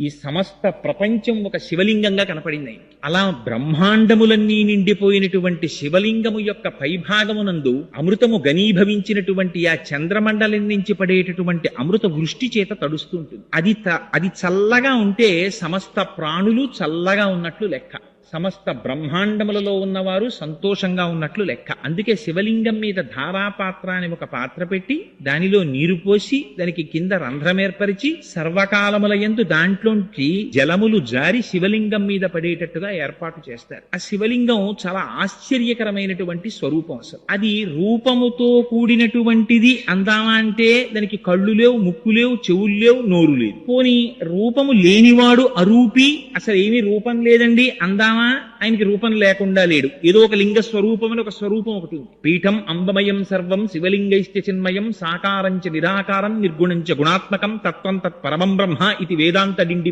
ఈ సమస్త ప్రపంచం ఒక శివలింగంగా కనపడింది. అలా బ్రహ్మాండములన్నీ నిండిపోయినటువంటి శివలింగము యొక్క పైభాగమునందు అమృతము గనీభవించినటువంటి ఆ చంద్రమండలం నుంచి పడేటటువంటి అమృత వృష్టి చేత తడుస్తుంటుంది అది త- అది చల్లగా ఉంటే సమస్త ప్రాణులు చల్లగా ఉన్నట్లు లెక్క. సమస్త బ్రహ్మాండములలో ఉన్నవారు సంతోషంగా ఉన్నట్లు లెక్క. అందుకే శివలింగం మీద ధారాపాత్ర అని ఒక పాత్ర పెట్టి దానిలో నీరు పోసి దానికి కింద రంధ్రం ఏర్పరిచి సర్వకాలముల ఎందు దాంట్లోంచి జలములు జారి శివలింగం మీద పడేటట్టుగా ఏర్పాటు చేస్తారు. ఆ శివలింగం చాలా ఆశ్చర్యకరమైనటువంటి స్వరూపం అసలు. అది రూపముతో కూడినటువంటిది అందామా అంటే దానికి కళ్ళు లేవు ముక్కు లేవు చెవులు లేవు నోరు లేదు. పోని రూపము లేనివాడు అరూపి? అసలు ఏమీ రూపం లేదండి అందామా ఆయనకి రూపం లేకుండా లేడు. ఏదో ఒక లింగ స్వరూపం ఒక స్వరూపం ఒకటి ఉంది. పీఠం అంబమయం సర్వం శివలింగైశ్చ చిన్మయం సాకారంచ నిరాకారం నిర్గుణంచ గుణాత్మకం తత్వం తత్పరమం బ్రహ్మ ఇది వేదాంత డిండి